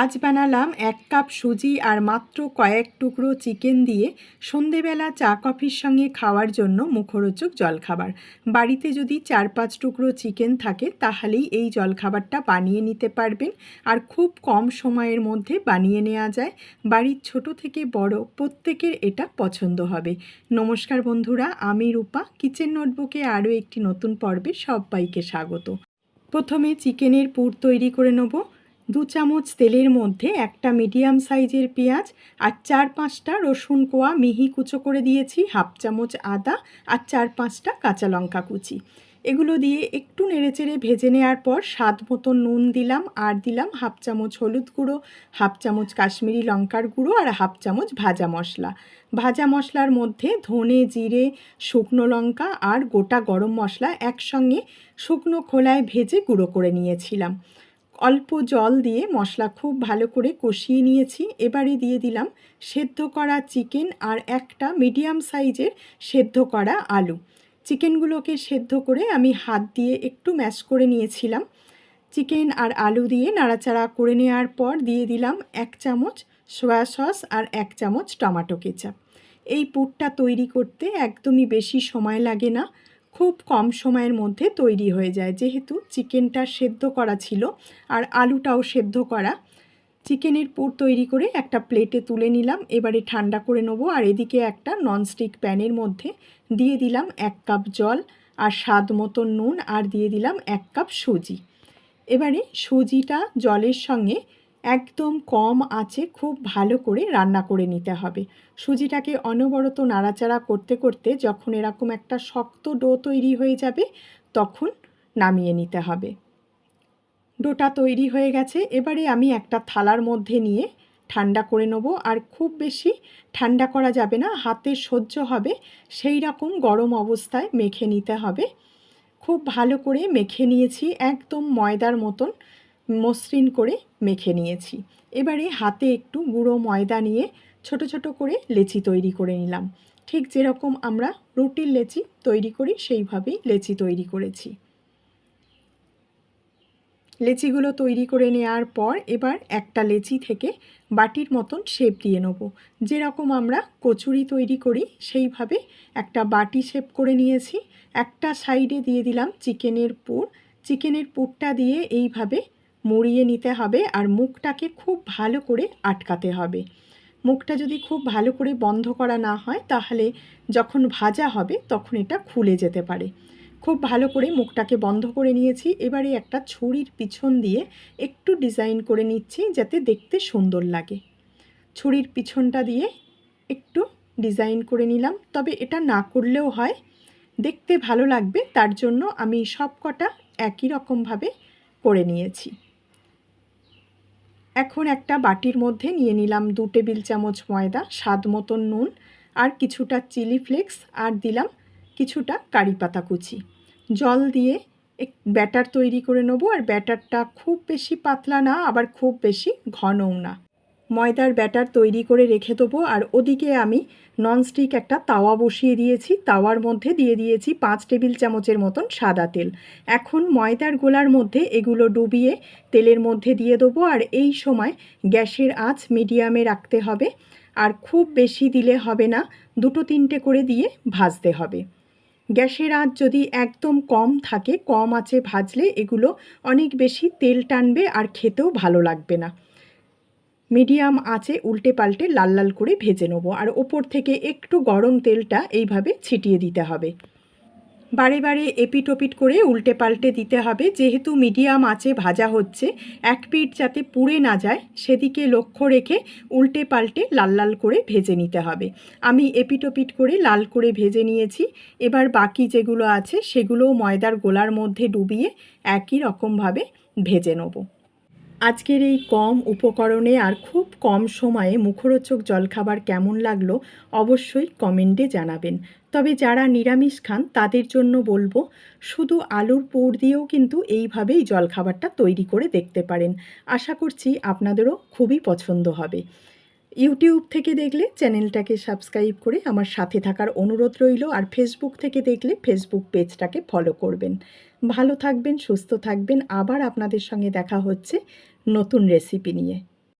আজ বানালাম এক কাপ সুজি আর মাত্র কয়েক টুকরো চিকেন দিয়ে সন্ধেবেলা চা কফির সঙ্গে খাওয়ার জন্য মুখরোচক জলখাবার। বাড়িতে যদি চার পাঁচ টুকরো চিকেন থাকে, তাহলেই এই জলখাবারটা বানিয়ে নিতে পারবেন। আর খুব কম সময়ের মধ্যে বানিয়ে নেওয়া যায়। বাড়ির ছোট থেকে বড় প্রত্যেকের এটা পছন্দ হবে। নমস্কার বন্ধুরা, আমি রূপা। কিচেন নোটবুকে আরও একটি নতুন পর্বে সবাইকে স্বাগত। প্রথমে চিকেনের পুর তৈরি করে নেব। দু চামচ তেলের মধ্যে একটা মিডিয়াম সাইজের পেঁয়াজ আর চার পাঁচটা রসুন কোয়া মিহি কুচো করে দিয়েছি, হাফ চামচ আদা আর চার পাঁচটা কাঁচা লঙ্কা কুচি। এগুলো দিয়ে একটু নেড়েচেড়ে ভেজে নেওয়ার পর স্বাদ মতো নুন দিলাম, আর দিলাম হাফ চামচ হলুদ গুঁড়ো, হাফ চামচ কাশ্মীরি লঙ্কার গুঁড়ো আর হাফ চামচ ভাজা মশলা। ভাজা মশলার মধ্যে ধনে, জিরে, শুকনো লঙ্কা আর গোটা গরম মশলা একসঙ্গে শুকনো খোলায় ভেজে গুঁড়ো করে নিয়েছিলাম। অল্প জল দিয়ে মশলা খুব ভালো করে কষিয়ে নিয়েছি। এবারে দিয়ে দিলাম সেদ্ধ করা চিকেন আর একটা মিডিয়াম সাইজের সেদ্ধ করা আলু। চিকেনগুলোকে সেদ্ধ করে আমি হাত দিয়ে একটু ম্যাশ করে নিয়েছিলাম। চিকেন আর আলু দিয়ে নাড়াচাড়া করে নেওয়ার পর দিয়ে দিলাম এক চামচ সয়া সস আর এক চামচ টমাটো কেচাপ। এই পুরটা তৈরি করতে একদমই বেশি সময় লাগে না। খুব কম সময়ের মধ্যে তৈরি হয়ে যায়। যেহেতু চিকেনটা সেদ্ধ করা ছিল আর আলুটাও সেদ্ধ করা, চিকেনের পুর তৈরি করে একটা প্লেটে তুলে নিলাম, এবারে ঠান্ডা করে নেব আর এদিকে একটা ননস্টিক প্যানের মধ্যে দিয়ে দিলাম এক কাপ জল আর স্বাদ মতো নুন আর দিয়ে দিলাম এক কাপ সুজি। এবারে সুজিটা জলের সঙ্গে একদম কম আছে, খুব ভালো করে রান্না করে নিতে হবে। সুজিটাকে অনবরত নাড়াচাড়া করতে করতে যখন এরকম একটা শক্ত ডো তৈরি হয়ে যাবে, তখন নামিয়ে নিতে হবে। ডোটা তৈরি হয়ে গেছে, এবারে আমি একটা থালার মধ্যে নিয়ে ঠান্ডা করে নেব। আর খুব বেশি ঠান্ডা করা যাবে না, হাতে সহ্য হবে, সেই রকম গরম অবস্থায় মেখে নিতে হবে। খুব ভালো করে মেখে নিয়েছি, একদম ময়দার মতন। মসৃণ করে মেখে নিয়েছি। এবারে হাতে একটু গুঁড়ো ময়দা নিয়ে ছোট ছোট করে লেচি তৈরি করে নিলাম। ঠিক যেরকম আমরা রুটির লেচি তৈরি করি, সেইভাবেই লেচি তৈরি করেছি। লেচিগুলো তৈরি করে নেওয়ার পর এবার একটা লেচি থেকে বাটির মতন শেপ দিয়ে নেব। যেরকম আমরা কচুরি তৈরি করি, সেইভাবে একটা বাটি শেপ করে নিয়েছি। একটা সাইডে দিয়ে দিলাম চিকেনের পুর। চিকেনের পুরটা দিয়ে এইভাবে মুড়িয়ে নিতে হবে আর মুখটাকে খুব ভালো করে আটকাতে হবে। মুখটা যদি খুব ভালো করে বন্ধ করা না হয়, তাহলে যখন ভাজা হবে, তখন এটা খুলে যেতে পারে। খুব ভালো করে মুখটাকে বন্ধ করে নিয়েছি। এবারে একটা ছুরির পিছন দিয়ে একটু ডিজাইন করে নিচ্ছি যাতে দেখতে সুন্দর লাগে। ছুরির পিছনটা দিয়ে একটু ডিজাইন করে নিলাম। তবে এটা না করলেও হয়। দেখতে ভালো লাগবে, তার জন্য আমি সব কটা একই রকমভাবে করে নিয়েছি। এখন একটা বাটির মধ্যে নিয়ে নিলাম দু টেবিল চামচ ময়দা, স্বাদ মতন নুন আর কিছুটা চিলি ফ্লেক্স আর দিলাম কিছুটা কারি পাতা কুচি। জল দিয়ে এক ব্যাটার তৈরি করে নেব আর ব্যাটারটা খুব বেশি পাতলা না, আবার খুব বেশি ঘনও না। ময়দার ব্যাটার তৈরি করে রেখে দেবো। আর ওদিকে আমি ননস্টিক একটা তাওয়া বসিয়ে দিয়েছি। তাওয়ার মধ্যে দিয়ে দিয়েছি পাঁচ টেবিল চামচের মতন সাদা তেল। এখন ময়দার গোলার মধ্যে এগুলো ডুবিয়ে তেলের মধ্যে দিয়ে দেবো। আর এই সময় গ্যাসের আঁচ মিডিয়ামে রাখতে হবে। আর খুব বেশি দিলে হবে না, দুটো তিনটে করে দিয়ে ভাজতে হবে। গ্যাসের আঁচ যদি একদম কম থাকে, কম আঁচে ভাজলে এগুলো অনেক বেশি তেল টানবে আর খেতেও ভালো লাগবে না। মিডিয়াম আঁচে উল্টে পাল্টে লাল লাল করে ভেজে নেব। আর ওপর থেকে একটু গরম তেলটা এইভাবে ছিটিয়ে দিতে হবে। বারে বারে এপিট ওপিট করে উল্টে পাল্টে দিতে হবে। যেহেতু মিডিয়াম আঁচে ভাজা হচ্ছে, এক পিঠ যাতে পুড়ে না যায়, সেদিকে লক্ষ্য রেখে উল্টে পাল্টে লাল লাল করে ভেজে নিতে হবে। আমি এপিটোপিট করে লাল করে ভেজে নিয়েছি। এবার বাকি যেগুলো আছে, সেগুলোও ময়দার গোলার মধ্যে ডুবিয়ে একই রকমভাবে ভেজে নেব। আজকের এই কম উপকরণে আর খুব কম সময়ে মুখরোচক জলখাবার কেমন লাগল অবশ্যই কমেন্টে জানাবেন। তবে যারা নিরামিষ খান, তাদের জন্য বলব, শুধু আলুর পোর দিয়েও কিন্তু এইভাবেই জলখাবারটা তৈরি করে দেখতে পারেন। আশা করছি আপনাদেরও খুবই পছন্দ হবে। ইউটিউব থেকে দেখলে চ্যানেলটাকে সাবস্ক্রাইব করে আমার সাথে থাকার অনুরোধ রইল, আর ফেসবুক থেকে দেখলে ফেসবুক পেজটাকে ফলো করবেন। ভালো থাকবেন, সুস্থ থাকবেন। আবার আপনাদের সঙ্গে দেখা হচ্ছে। নতুন রেসিপি নিয়ে।